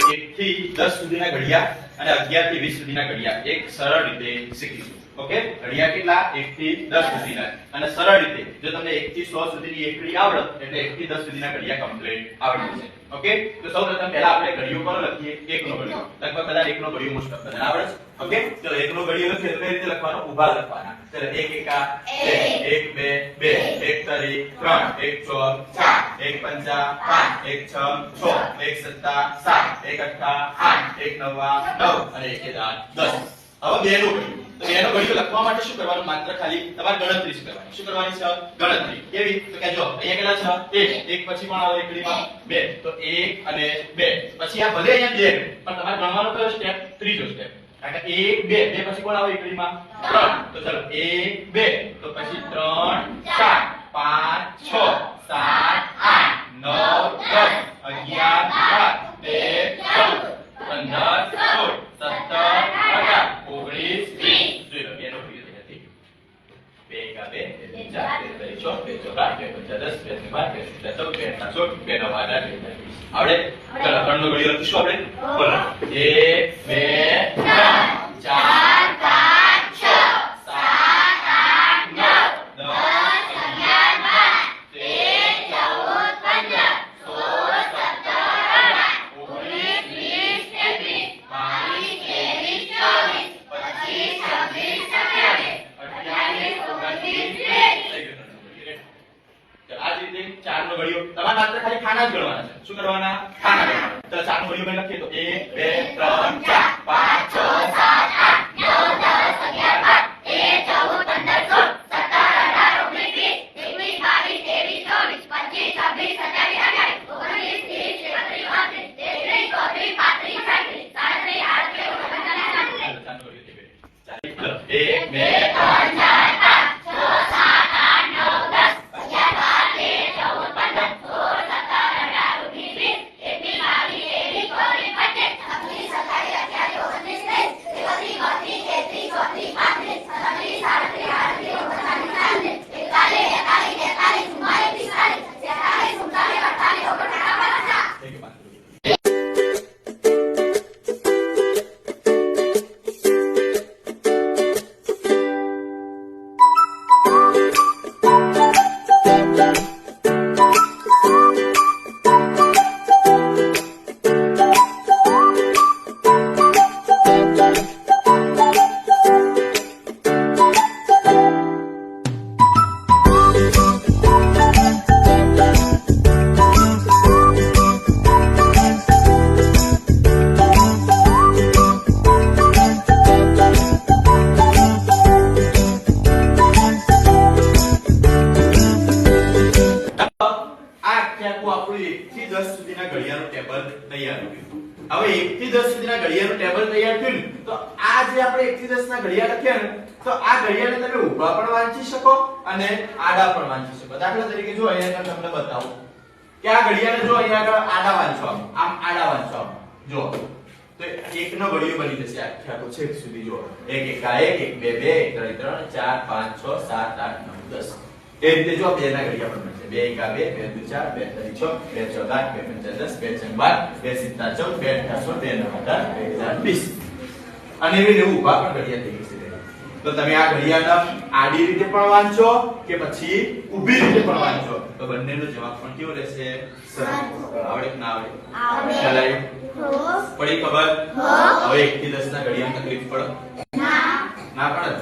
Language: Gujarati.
સુધીના ઘડિયા અને 11 થી 20 સુધીના ઘડિયા. એક સરળ રીતે શીખીશું. ઓકે? ઘડિયા કેટલા? 1 થી 10 સુધીના. અને સરળ રીતે જો તમને 1 થી 100 સુધીની એકડી આવડત એટલે 1 થી 10 સુધીના ઘડિયા કમ્પ્લીટ આવડી છે. ઓકે? તો સૌપ્રથમ પહેલા આપણે ઘડિયો કરો લખીએ એકનો ઘડિયો. લગભગ કદાચ એકનો ઘડિયો મોસ્ટ ઓફ આવડે છે. ઓકે? ચલો એકનો ઘડિયો લખીએ કઈ રીતે લખવાનો? ઊભા લખવાના. ચલો એક એકા એક એક બે બે. એક તરી ત્રણ. એક ચોર ચાર એક પંચા પાંચ, એક છ છ, એક સત્તા સાત, એક અઠા આઠ, એક નવા નવ અને એક આઠ, દસ. હવે બે નું તો બે નો ઘડીઓ લખવા માટે શું કરવાનું? માત્ર ખાલી તમારે ગણતરી શું કરવાની. શું કરવાની છે? ગણતરી. કેવી? તો કે જો, અહીંયા કેટલા છે? એક એક પછી પણ આવે એકડીમાં બે. તો એક અને બે. પછી આ ભલે અહીંયા બે. પણ તમારે ગણવાનો કયો સ્ટેપ ત્રીજો સ્ટેપ કારણ કે 1 2 બે પછી કોણ આવે એકડીમાં 3 તો ચલો 1 2 તો પછી 3 4 5 6 7 બે દસ, બે બાર, બે ચૌદ, બે સોળ, બે નવ અઢાર, બે આવડે ચલો ત્રણનો ઘડિયો લખીશું આપણે. બોલો. એક બે ત્રણ ચાર પાંચ છ સાત આઠ નવ દસ અગિયાર બાર તેર ચૌદ પંદર સોળ સત્તર અઢાર ઓગણીસ વીસ એકવીસ બાવીસ ત્રેવીસ ચોવીસ પચીસ છવ્વીસ સત્યાવીસ અઠ્યાવીસ ઓગણત્રીસ ત્રીસ તો આ જ રીતે ચારનો ઘડિયો તમારે માત્ર ખાલી ખાના જ ગણવાના છે. શું કરવાના ખાના. તો ચારનો ઘડિયો લખીએ તો એક, બે, ત્રણ, ચાર. પાંચ, છ, સાત. આખે આપણું એક થી દસ સુધીના ઘડિયાળનું ટેબલ તૈયાર થયું હવે એક થી દસ સુધીના ઘડિયાળનું ટેબલ તૈયાર થયું તો આ જે આપણે એક થી દસ ના ઘડિયાળ લખ્યા ને, તો આ ઘડિયાળને તમે ઊભા પણ વાંચી શકો અને આડા પણ વાંચી શકો. દાખલા તરીકે જો અહીંયા તમને બતાવું. કે આ ઘડિયાળને જો અહીંયા આગળ આડા વાંચો આમ આડા વાંચો જો, તો એકનો ઘડિયો બની જશે આખે આખો છેક સુધી, જો. એક, એકા એક એક, બે બે, એક, ત્રણ ત્રણ, ચાર, પાંચ, છ, સાત, આઠ, નવ, દસ. એ રીતે જો બે ના ઘડિયા પણ બે એકા બે બે દુ ચાર બે ત્રણ છ બે ચોક આઠ બે પંચા દસ બે છંગ બાર બે સિત્તા ચૌદ બે અઠા સોળ બે નવ અઢાર બે હજાર વીસ. અને એવી રીતે ઊભા પણ ઘડિયા થઈ જશે તો તમે આ ઘડિયાળ આડી રીતે પણ વાંચો કે પછી ઊભી રીતે પણ વાંચો? તો બંનેનો જવાબ પણ કેવો રહેશે. આવડે કે ના આવડે. ખ્યાલ આવ્યો? પડી ખબર? હવે એક થી દસ ના ઘડિયાળ તકલીફ પડે? ના પડે?